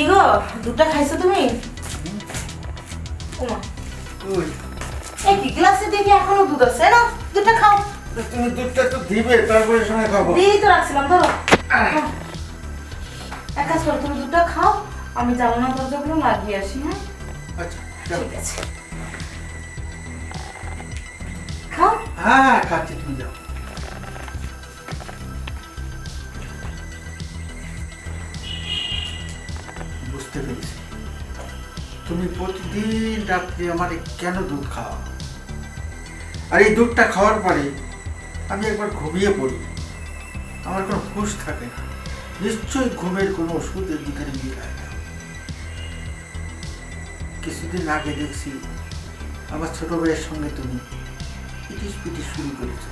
কি গো দুধটা খাইছো তুমি? ওমা। এই গ্লাসে দেখি এখনও দুধ আছে? না দুধটা খাও। তুমি দুধটা তো দিবে তারপরে সঙ্গে খাব। দিয়েই তো রাখছিলাম ধরো। এক কাজ করো তুমি দুধটা খাও আমি জানালা দরজাগুলো লাগিয়ে আসি হ্যাঁ? আচ্ছা ঠিক আছে। খাও। হ্যাঁ হ্যাঁ খাচ্ছি তুমি যাও। বুঝতে পেরেছি তুমি প্রতিদিন রাত্রে আমার কেন দুধ খাওয়া আর এই দুধটা খাওয়ার পরে আমি একবার ঘুমিয়ে পড়ি। আমার কোনো হুঁশ থাকে না। নিশ্চয়ই ঘুমের কোনো ওষুধ এর মিলায় না। কিছুদিন আগে দেখছি আমার ছোট ভাইয়ের সঙ্গে তুমি পিটিস পিটিস শুরু করেছ।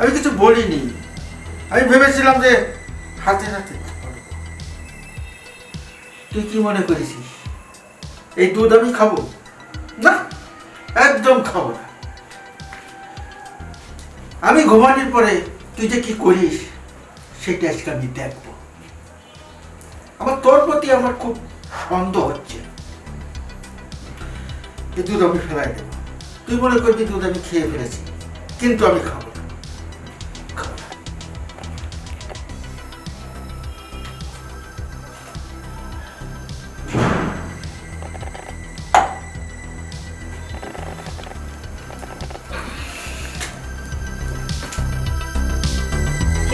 আমি কিছু বলিনি। আমি ভেবেছিলাম যে হাতে হাতে। তুই কি মনে করেছিস? এই দুধ আমি খাব? না, একদম খাব না। আমি ঘুমানোর পরে তুই যে কি করিস, সেটা আজকে আমি দেখব। আমার তোর প্রতি আমার খুব সন্দেহ হচ্ছে। এই দুধ আমি ফেলাই দেবো। তুই মনে করবি দুধ আমি খেয়ে ফেলেছি, কিন্তু আমি খাব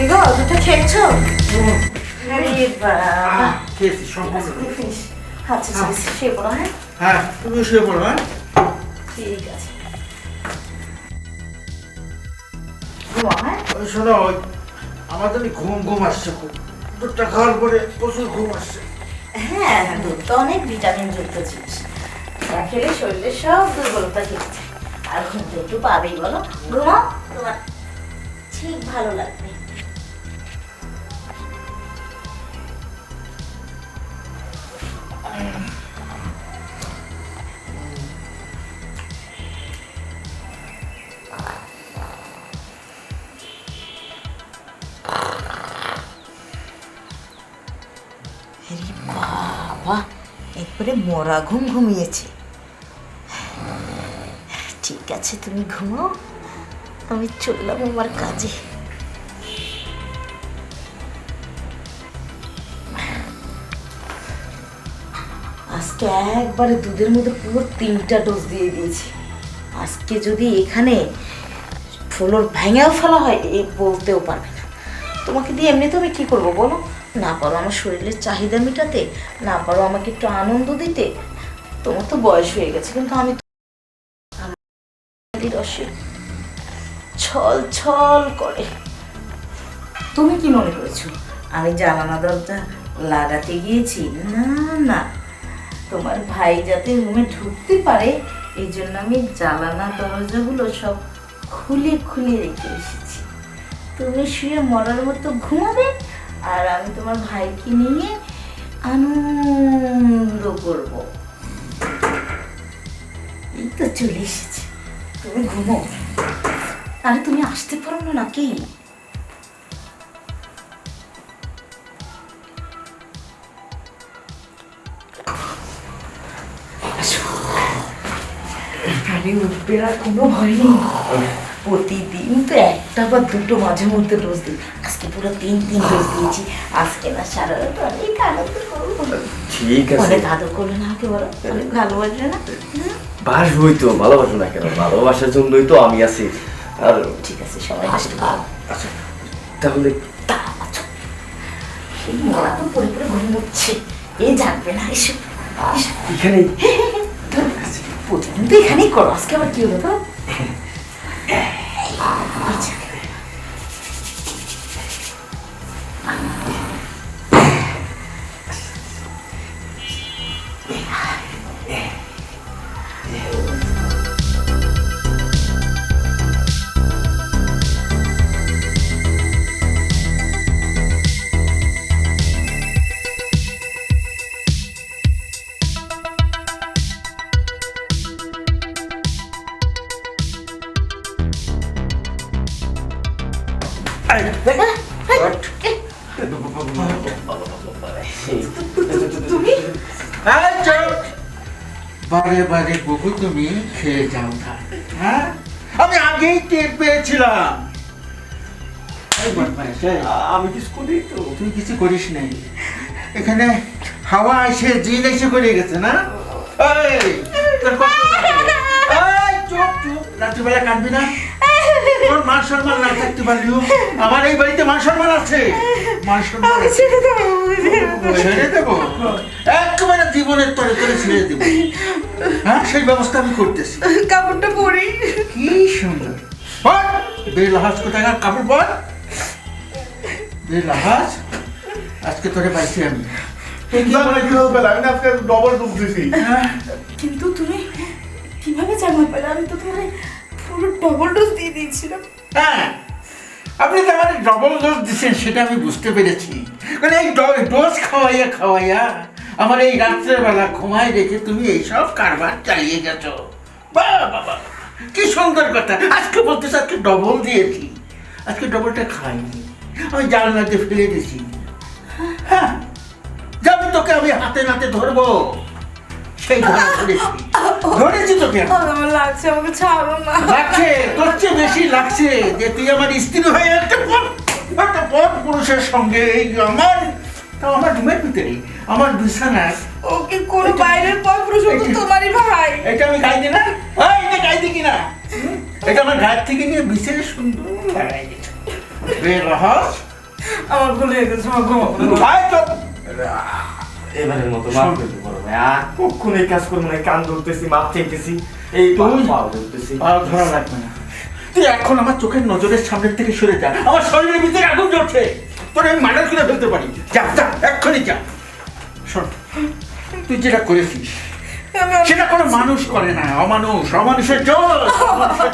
কি গো দুধটা খেয়েছো খেয়েছি সম্পূর্ণ আচ্ছা, শুয়ে পড়ো হ্যাঁ হ্যাঁ তুমি শুয়ে পড়ো হ্যাঁ ঠিক আছে শোনো তো ঘুম ঘুম আসছে খুব দুধটা খাওয়ার পরে প্রচুর ঘুম আসছে হ্যাঁ দুধ তো অনেক ভিটামিন যুক্ত জিনিস খেলে শরীরের সব দুর্বলতা কেটে যায় আর ঘুম তো একটু পাবেই বলো ঘুমাও তোমার ঠিক ভালো লাগবে বাবা, একবারে মরা ঘুম ঘুমিয়েছে। ঠিক আছে, তুমি ঘুমাও। আমি চললাম আমার কাজে। আজকে একবারে দুধের মধ্যে পুরো তিনটা ডোজ দিয়ে দিয়েছি। আজকে যদি এখানে ফ্লোর ভেঙেও ফেলা হয়, এ বলতেও পারবে না। তোমাকে দিয়ে এমনি আমি কি করব বলো? না পারো আমার শরীরের চাহিদা মেটাতে, না পারো আমাকে একটু আনন্দ দিতে। তোমার তো বয়স হয়ে গেছে, কিন্তু আমি তো ছল ছল করে। তুমি কি মনে করেছ? আমি জানালা দরজা লাগাতে গিয়েছি। না না। তোমার ভাই যাতে রুমে ঢুকতে পারে, এই জন্য আমি জানালা দরজাগুলো সব খুলে খুলে রেখে এসেছি। তুমি শুয়ে মরার মতো ঘুমাবে আর আমি তোমার ভাইকে নিয়ে আনন্দ করব। এই তো চলে এসেছে। তুমি ঘুমো। আরে তুমি আসতে পারো না নাকি? আরে, উঠবে আর কোনো ভয় নেই। প্রতিদিন তো একটা বা দুটো মাঝে মধ্যে ডোজ দিই। আজকে পুরো তিন তিন ডোজ দিয়েছি আজকে না সারা রাত অনেক আনন্দ ঠিক আছে। অনেক আদর করলে না বলো? অনেক ভালোবাসবে না? বাসবই তো ভালোবাসো না কেন? ভালোবাসার জন্যই তো আমি আছি। আর ঠিক আছে সবাই পারো। আচ্ছা তাহলে আচ্ছা। মরা তো পরে পরে ঘুমোচ্ছে এ জানবে না এসব এসব। এখানেই। প্রতিদিন তো এখানেই করো। আজকে আবার কি হলো তো আচ্ছা। তুমি? বারে বারে বহু তুমি খেয়ে যাও না। হ্যাঁ? আমি আগেই টের পেয়েছিলাম। আমি কিছু করি তো। তুই কিছু করিস নাই। এখানে হাওয়া এসে জিন এসে করে গেছে না? এই, তোর কষ্ট লাগে? এই, চুপ চুপ। রাত্রিবেলা কাঁদবি না। তোর মান সম্মান না থাকতে পারলিও আমার এই বাড়িতে মান সম্মান আছে? মান সম্মান ছেড়ে আমাকে ছেড়ে দেবো। একেবারে জীবনের তরে তরে ছেড়ে দেবো। হ্যাঁ সেই ব্যবস্থা আমি করতেছি। কাপড়টা পরি। কি সুন্দর। পর বেলাহাজ কোথায় কাপড় পর বেলাহাজ আজকে তোরে পাইছি আমি। হ্যাঁ, কিন্তু তুমি কীভাবে জানতে পারলে আমি তো তোমার পুরো ডবল ডোজ দিয়ে দিয়েছিলাম হ্যাঁ আপনি তো আমার ডবল ডোজ দিচ্ছেন, সেটা আমি বুঝতে পেরেছি। মানে এই ডোজ খাওয়াইয়া খাওয়াইয়া আমার এই রাত্রেবেলা ঘুমায় রেখে তুমি এইসব কারবার চালিয়ে গেছো। বাহ বাবা কি সুন্দর কথা। আজকে বলতেছে আজকে ডবল দিয়েছি। আজকে ডবলটা খাইনি। আমি জানলাতে ফেলে দিয়েছি। হ্যাঁ যাবি তোকে আমি হাতে নাতে ধরবো। সেই ধরে ধরেছি ধরেছি তোকে। আমি। আমার লাগছে? আমাকে ছাড়ো না। লাগছে তোর চেয়ে বেশি লাগছে যে তুই আমার স্ত্রী হয়ে একটা পর একটা পর পুরুষের সঙ্গে এই আমার তাও আমার রুমের ভিতরে আমার বিছানায় ওকে কোনো বাইরের পর পুরুষ তো তোমারই ভাই। এটা আমি গাই না? এই, এটা গাই দিই কিনা এটা আমার গায়ের থেকে নিয়ে বিছানে সুন্দর লাগাই দিই বেরহস আমার ভুলে গেছে আমার ঘুমাবো আয় তো এবারের মতো মাফ করে দিও বড় ভাই আর কখন এই কাজ করব না কান ধরতেছি মাপ চাইতেছি এই তুই- পাও ধরতেছি। আর ধরা লাগবে না। তুই এখন আমার চোখের নজরের সামনের থেকে সরে যা। আমার শরীরের ভিতরে আগুন জ্বলছে। তোর আমি মার্ডার করে ফেলতে পারি। যা যা এক্ষুনি যা। শোন তুই যেটা করেছিস আমি সেটা কোনো মানুষ করে না। অমানুষ অমানুষের জোর। অমানুষের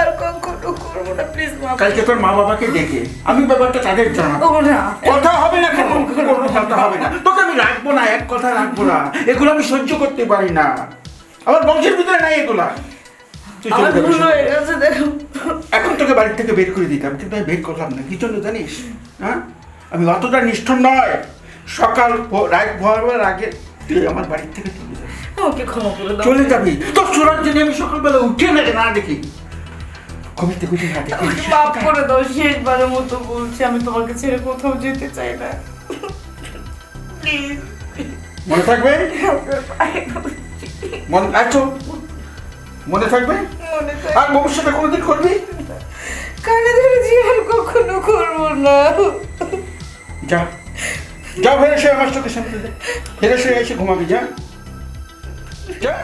আর কখনো করব না প্লিজ মা কালকে তোর মা বাবাকে ডেকে। আমি ব্যাপারটা তাদের জানাব। না। কথা হবে না কেন? কোনো কথা হবে না। তোকে আমি রাখব না এক কথা রাখব না। এগুলো আমি সহ্য করতে পারি না। আমার বংশের ভিতরে নাই এগুলা। এখন তোকে বাড়ি থেকে বের করে দিতাম কিন্তু আমি বের করলাম না। কি জন্য জানিস? হ্যাঁ? আমি অতটা নিষ্ঠুর নয়। সকাল রাত ভোরের আগে তুই আমার বাড়ি থেকে চলে যাবি। চলে যাবি। তোর চোরার জন্য আমি সকালবেলা উঠে না না দেখি। কবিতে না দেখি। আমাকে মাফ করে দাও শেষবারের মতো বলছি আমি তোমাকে ছেড়ে কোথাও যেতে চাই না। প্লিজ মনে থাকবে? মনে আছো মনে থাকবে? মনে তো আর ভবিষ্যতে কোনোদিন করবি? কানে ধরেছি আর কখনো করব না। যা যা ফেরে সে আমার চোখের সামনে ফেরে সে এসে ঘুমাবি যা। যা।